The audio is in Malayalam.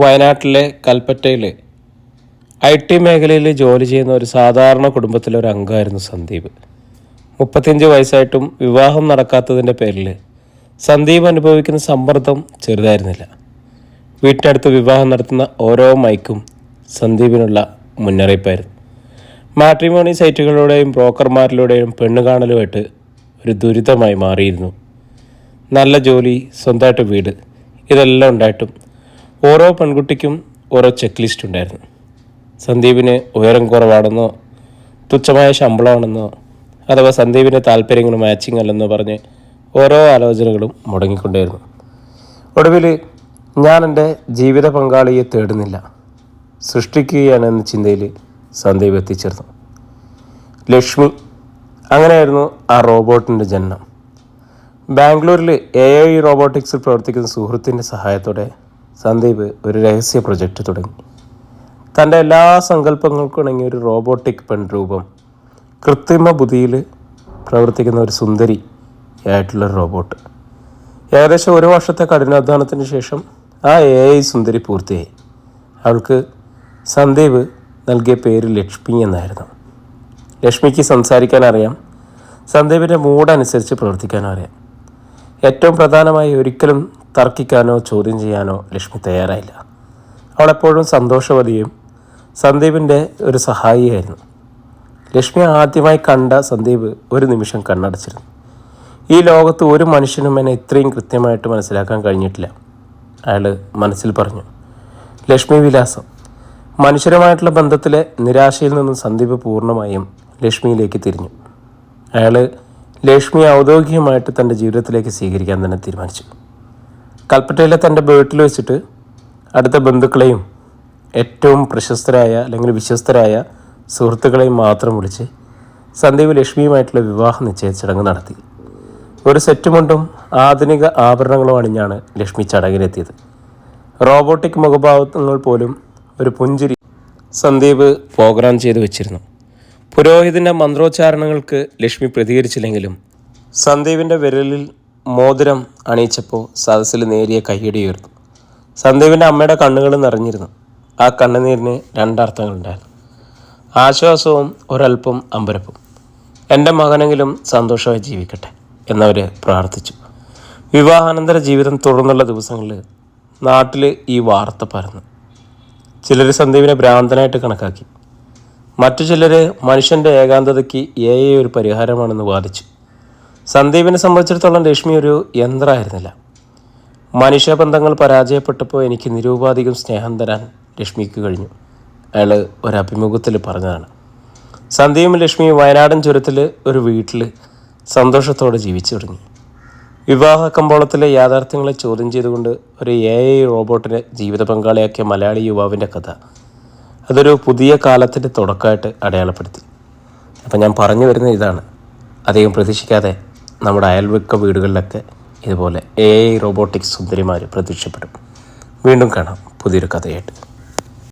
വയനാട്ടിലെ കൽപ്പറ്റയിൽ ഐ ടി മേഖലയിൽ ജോലി ചെയ്യുന്ന ഒരു സാധാരണ കുടുംബത്തിലെ ഒരു അംഗമായിരുന്നു സന്ദീപ്. മുപ്പത്തിയഞ്ച് വയസ്സായിട്ടും വിവാഹം നടക്കാത്തതിന്റെ പേരിൽ സന്ദീപ് അനുഭവിക്കുന്ന സമ്മർദ്ദം ചെറുതായിരുന്നില്ല. വീട്ടിനടുത്ത് വിവാഹം നടത്തുന്ന ഓരോ മൈക്കും സന്ദീപിനുള്ള മുന്നറിയിപ്പായിരുന്നു. മാട്രിമോണി സൈറ്റുകളിലൂടെയും ബ്രോക്കർമാരിലൂടെയും പെണ്ണ് കാണലുമായിട്ട് ഒരു ദുരിതമായി മാറിയിരുന്നു. നല്ല ജോലി സ്വന്തമായിട്ട് വീട് ഇതെല്ലാം ഉണ്ടായിട്ടും ഓരോ പെൺകുട്ടിക്കും ഓരോ ചെക്ക് ലിസ്റ്റ് ഉണ്ടായിരുന്നു. സന്ദീപിന് ഉയരം കുറവാണെന്നോ തുച്ഛമായ ശമ്പളമാണെന്നോ അഥവാ സന്ദീപിന്റെ താല്പര്യങ്ങൾ മാച്ചിങ് അല്ലെന്നോ പറഞ്ഞ് ഓരോ ആലോചനകളും മുടങ്ങിക്കൊണ്ടേയിരുന്നു. ഒടുവിൽ ഞാൻ എന്റെ ജീവിത പങ്കാളിയെ തേടുന്നില്ല. സൃഷ്ടിക്കുകയാണ് എന്ന ചിന്തയിൽ സന്ദീപ് എത്തിച്ചേർന്നു. ലക്ഷ്മി അങ്ങനെയായിരുന്നു ആ റോബോട്ടിന്റെ ജനനം. ബാംഗ്ലൂരിൽ എ ഐ റോബോട്ടിക്സിൽ പ്രവർത്തിക്കുന്ന സുഹൃത്തിന്റെ സഹായത്തോടെ സന്ദീപ് ഒരു രഹസ്യ പ്രൊജക്റ്റ് തുടങ്ങി. തന്റെ എല്ലാ സങ്കല്പങ്ങൾക്കും ഇണങ്ങിയ ഒരു റോബോട്ടിക് പെൺരൂപം. കൃത്രിമ ബുദ്ധിയിൽ പ്രവർത്തിക്കുന്ന ഒരു സുന്ദരി ആയിട്ടുള്ള റോബോട്ട്. ഏകദേശം ഒരു വർഷത്തെ കഠിനാധ്വാനത്തിന് ശേഷം ആ എ ഐ സുന്ദരി പൂർത്തിയായി. അവൾക്ക് സന്ദീപ് നൽകിയ പേര് ലക്ഷ്മി എന്നായിരുന്നു. ലക്ഷ്മിക്ക് സംസാരിക്കാൻ അറിയാം സന്ദീപിന്റെ മൂഡ് അനുസരിച്ച് പ്രവർത്തിക്കാനും അറിയാം. ഏറ്റവും പ്രധാനമായി ഒരിക്കലും തർക്കിക്കാനോ ചോദ്യം ചെയ്യാനോ ലക്ഷ്മി തയ്യാറായില്ല. അവൾ എപ്പോഴും സന്തോഷവതിയും സന്ദീപിന്റെ ഒരു സഹായിയായിരുന്നു. ലക്ഷ്മി ആദ്യമായി കണ്ട സന്ദീപ് ഒരു നിമിഷം കണ്ണടച്ചിരുന്നു. ഈ ലോകത്ത് ഒരു മനുഷ്യനും എന്നെ ഇത്രയും കൃത്യമായിട്ട് മനസ്സിലാക്കാൻ കഴിഞ്ഞിട്ടില്ല. അയാൾ മനസ്സിൽ പറഞ്ഞു ലക്ഷ്മി വിലാസം. മനുഷ്യരുമായിട്ടുള്ള ബന്ധത്തിലെ നിരാശയിൽ നിന്നും സന്ദീപ് പൂർണമായും ലക്ഷ്മിയിലേക്ക് തിരിഞ്ഞു. അയാൾ ലക്ഷ്മി ഔദ്യോഗികമായിട്ട് തന്റെ ജീവിതത്തിലേക്ക് സ്വീകരിക്കാൻ തന്നെ തീരുമാനിച്ചു. കൽപ്പറ്റയിലെ തന്റെ വീട്ടിൽ വെച്ചിട്ട് അടുത്ത ബന്ധുക്കളെയും ഏറ്റവും പ്രശസ്തരായ അല്ലെങ്കിൽ വിശ്വസ്തരായ സുഹൃത്തുക്കളെയും മാത്രം വിളിച്ച് സന്ദീപ് ലക്ഷ്മിയുമായിട്ടുള്ള വിവാഹ നിശ്ചയ ചടങ്ങ് നടത്തി. ഒരു സെറ്റുമുണ്ടും ആധുനിക ആഭരണങ്ങളും അണിഞ്ഞാണ് ലക്ഷ്മി ചടങ്ങിലെത്തിയത്. റോബോട്ടിക് മുഖഭാവങ്ങൾ പോലും ഒരു പുഞ്ചിരി സന്ദീപ് പ്രോഗ്രാം ചെയ്തു വെച്ചിരുന്നു. പുരോഹിതന്റെ മന്ത്രോച്ചാരണങ്ങൾക്ക് ലക്ഷ്മി പ്രതികരിച്ചില്ലെങ്കിലും സന്ദീപിന്റെ വിരലിൽ മോതിരം അണിയിച്ചപ്പോൾ സദസ്സിൽ നേരിയ കൈയടി ഉയർന്നു. സന്ദീപിന്റെ അമ്മയുടെ കണ്ണുകൾ നിറഞ്ഞിരുന്നു. ആ കണ്ണുനീരിന് രണ്ടർത്ഥങ്ങളുണ്ടായിരുന്നു. ആശ്വാസവും ഒരൽപ്പം അമ്പരപ്പും. എന്റെ മകനെങ്കിലും സന്തോഷമായി ജീവിക്കട്ടെ എന്നവർ പ്രാർത്ഥിച്ചു. വിവാഹാനന്തര ജീവിതം തുടർന്നുള്ള ദിവസങ്ങളിൽ നാട്ടിൽ ഈ വാർത്ത പരന്നു. ചിലർ സന്ദീപിനെ ഭ്രാന്തനായിട്ട് കണക്കാക്കി. മറ്റു ചിലർ മനുഷ്യന്റെ ഏകാന്തതയ്ക്ക് ഏ ഒരു പരിഹാരമാണെന്ന് വാദിച്ചു. സന്ദീപിനെ സംബന്ധിച്ചിടത്തോളം രശ്മി ഒരു യന്ത്രമായിരുന്നില്ല. മനുഷ്യബന്ധങ്ങൾ പരാജയപ്പെട്ടപ്പോൾ എനിക്ക് നിരൂപാധികം സ്നേഹം തരാൻ രശ്മിക്ക് കഴിഞ്ഞു. അയാൾ ഒരു അഭിമുഖത്തിൽ പറഞ്ഞതാണ് സന്ദീപും ലക്ഷ്മിയും വയനാടൻ ചുരത്തിൽ ഒരു വീട്ടിൽ സന്തോഷത്തോടെ ജീവിച്ചു തുടങ്ങി. വിവാഹ കമ്പോളത്തിലെ യാഥാർത്ഥ്യങ്ങളെ ചോദ്യം ചെയ്തുകൊണ്ട് ഒരു എ ഐ റോബോട്ടിനെ ജീവിത പങ്കാളിയാക്കിയ മലയാളി യുവാവിന്റെ കഥ അതൊരു പുതിയ കാലത്തിന്റെ തുടക്കമായിട്ട് അടയാളപ്പെടുത്തി. അപ്പം ഞാൻ പറഞ്ഞു വരുന്ന ഇതാണ്. അധികം പ്രതീക്ഷിക്കാതെ നമ്മുടെ അയൽവക്ക വീടുകളിലൊക്കെ ഇതുപോലെ എ ഐ റോബോട്ടിക്സ് സുന്ദരിമാർ പ്രത്യക്ഷപ്പെടും. വീണ്ടും കാണാം പുതിയൊരു കഥയായിട്ട്.